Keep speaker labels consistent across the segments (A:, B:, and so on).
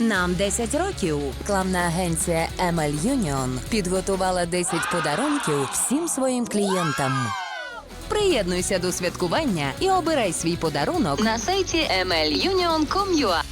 A: Нам 10 років. Рекламна агенція ML Union підготувала 10 подарунків всім своїм клієнтам. Приєднуйся до святкування і обирай свій подарунок на сайті mlunion.com.ua.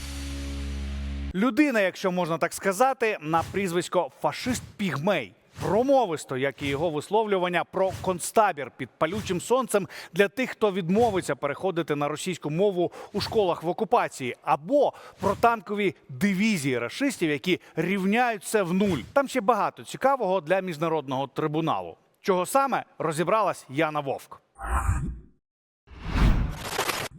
B: Людина, якщо можна так сказати, на прізвисько фашист Пігмей. Промовисто, як і його висловлювання про концтабір під палючим сонцем для тих, хто відмовиться переходити на російську мову у школах в окупації, або про танкові дивізії рашистів, які рівняють це в нуль. Там ще багато цікавого для міжнародного трибуналу. Чого саме розібралась Яна Вовк.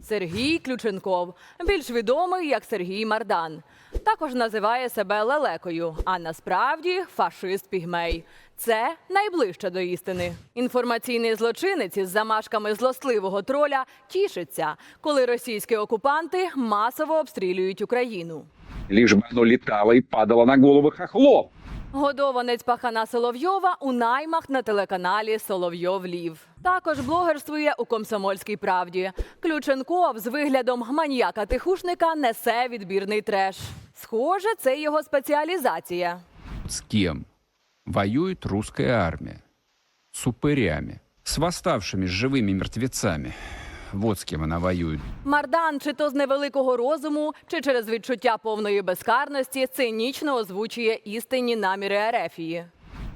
C: Сергій Ключенков, більш відомий як Сергій Мардан. Також називає себе лелекою, а насправді фашист пігмей. Це найближче до істини. Інформаційний злочинець із замашками злосливого троля тішиться, коли російські окупанти масово обстрілюють Україну.
D: лишь бы оно летало и падало на головы хохлов.
C: Годованець пахана Соловйова у наймах на телеканалі Соловйов Лів. Також блогерствує у комсомольській правді. Ключенков з виглядом маніяка-тихушника несе відбірний треш. Схоже, це його спеціалізація.
E: С кем воюет русская армия? С упырями, с восставшими с живыми мертвецами. Вот с кем она воюет.
C: Мардан, чи то з невеликого розуму, чи через відчуття повної безкарності, цинічно озвучує істинні наміри Ерефії.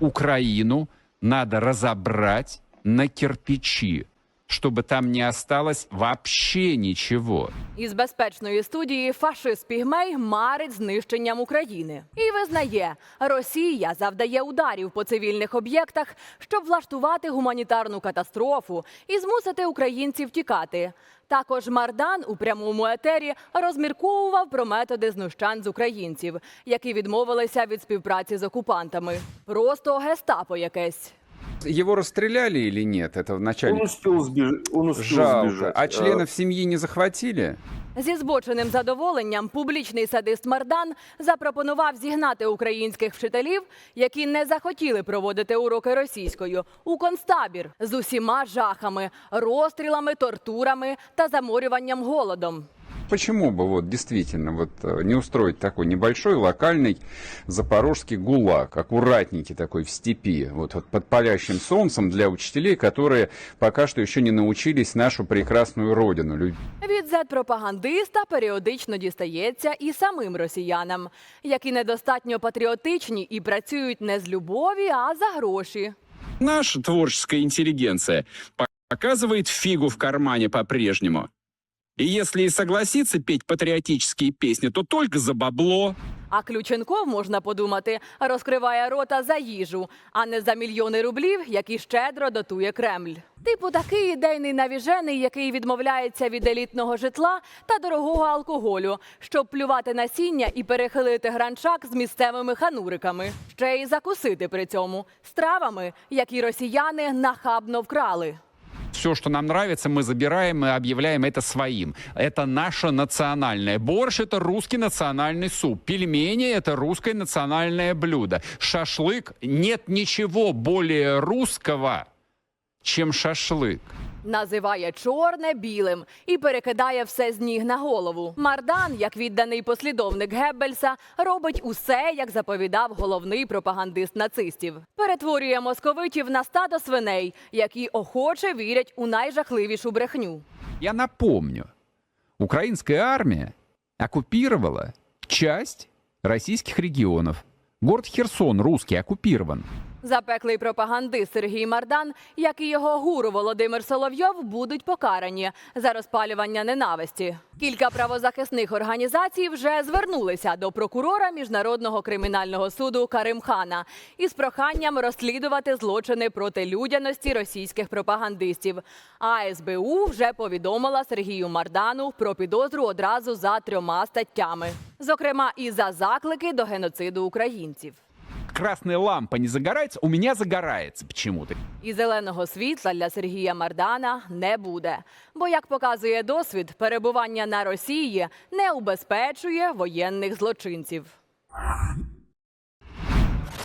E: Украину надо разобрать на кирпичи, чтобы там не осталось вообще ничего.
C: Із безпечної студії фашист Пігмей марить знищенням України і визнає, Росія завдає ударів по цивільних об'єктах, щоб влаштувати гуманітарну катастрофу і змусити українців тікати. Також Мардан у прямому етері розмірковував про методи знущань з українців, які відмовилися від співпраці з окупантами. Просто гестапо якесь.
E: Его расстреляли или нет? Это вначале
F: Он успел сбежать. Он успел
E: жалко.
F: сбежать.
E: А членов семьи не захватили?
C: Зі збоченим задоволенням публічний садист Мардан запропонував зігнати українських вчителів, які не захотіли проводити уроки російською, у концтабір з усіма жахами, розстрілами, тортурами та заморюванням голодом
E: Почему бы вот действительно вот э, не устроить такой небольшой локальный запорожский гулаг, аккуратненький такой в степи, вот, вот под палящим солнцем для учителей, которые пока что еще не научились нашу прекрасную родину любить.
C: Від зет-пропагандиста періодично дістається і самим росіянам, які недостатньо патріотичні і працюють не з любові, а за гроші.
G: Наша творческая интеллигенция показывает фигу в кармане по-прежнему. И если и согласится петь патриотические песни, то только за бабло.
C: А Ключенков, можна подумати, розкриває рота за їжу, а не за мільйони рублів, які щедро дотує Кремль. Типу такий ідейний навіжений, який відмовляється від елітного житла та дорогого алкоголю, щоб плювати насіння і перехилити гранчак з місцевими хануриками. Ще й закусити при цьому стравами, які росіяни нахабно вкрали.
E: Все, что нам нравится, мы забираем и объявляем это своим. Это наше национальное. Борщ – это русский национальный суп. Пельмени – это русское национальное блюдо. Шашлык – нет ничего более русского, чем шашлык.
C: Називає чорне білим і перекидає все з ніг на голову. Мардан, як відданий послідовник Геббельса, робить усе, як заповідав головний пропагандист нацистів. Перетворює московитів на стадо свиней, які охоче вірять у найжахливішу брехню.
E: Я напомню, украинская армия оккупировала часть российских регионов. Город Херсон русский оккупирован.
C: Запеклий пропагандист Сергій Мардан, як і його гуру Володимир Соловйов, будуть покарані за розпалювання ненависті. Кілька правозахисних організацій вже звернулися до прокурора міжнародного кримінального суду Каримхана із проханням розслідувати злочини проти людяності російських пропагандистів. А СБУ вже повідомила Сергію Мардану про підозру одразу за трьома статтями, зокрема і за заклики до геноциду українців.
E: Красная лампа не загорается, у меня загорается почему-то.
C: І зеленого світла для Сергія Мардана не буде. Бо, як показує досвід, перебування на Росії не убезпечує воєнних злочинців.